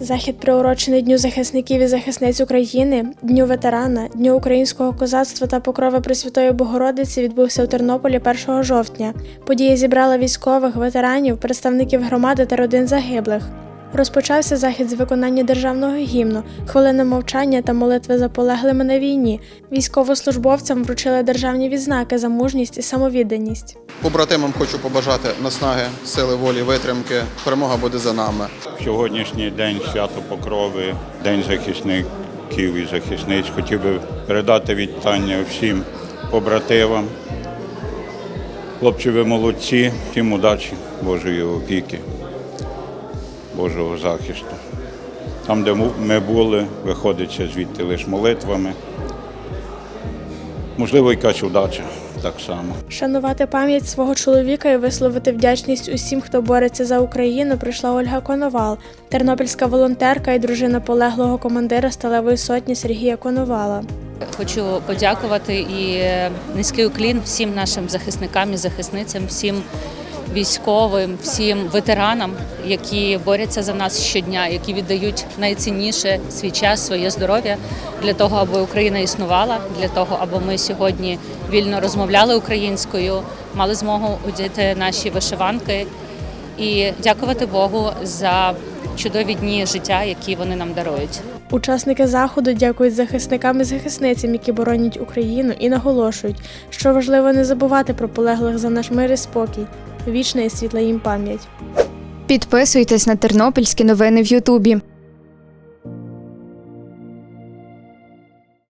Захід приурочений Дню захисників і захисниць України, Дню ветерана, Дню українського козацтва та покрови Пресвятої Богородиці відбувся у Тернополі 1 жовтня. Подія зібрала військових, ветеранів, представників громади та родин загиблих. Розпочався захід з виконання державного гімну, хвилини мовчання та молитви за полеглими на війні. Військовослужбовцям вручили державні відзнаки за мужність і самовідданість. Побратимам хочу побажати наснаги, сили волі, витримки. Перемога буде за нами. Сьогоднішній день свято Покрови, День захисників і захисниць. Хотів би передати вітання всім побратимам. Хлопці, ви молодці, всім удачі, Божої опіки, Божого захисту. Там, де ми були, виходиться звідти лише молитвами. Можливо, якась удача так само. Шанувати пам'ять свого чоловіка і висловити вдячність усім, хто бореться за Україну, прийшла Ольга Коновал, тернопільська волонтерка і дружина полеглого командира сталевої сотні Сергія Коновала. Хочу подякувати і е, низький уклін всім нашим захисникам і захисницям, всім військовим, всім ветеранам, які борються за нас щодня, які віддають найцінніше свій час, своє здоров'я для того, аби Україна існувала, для того, аби ми сьогодні вільно розмовляли українською, мали змогу одягти наші вишиванки і дякувати Богу за чудові дні життя, які вони нам дарують. Учасники заходу дякують захисникам і захисницям, які боронять Україну, і наголошують, що важливо не забувати про полеглих за наш мир і спокій. Вічна і світла їм пам'ять. Підписуйтесь на тернопільські новини в Ютубі.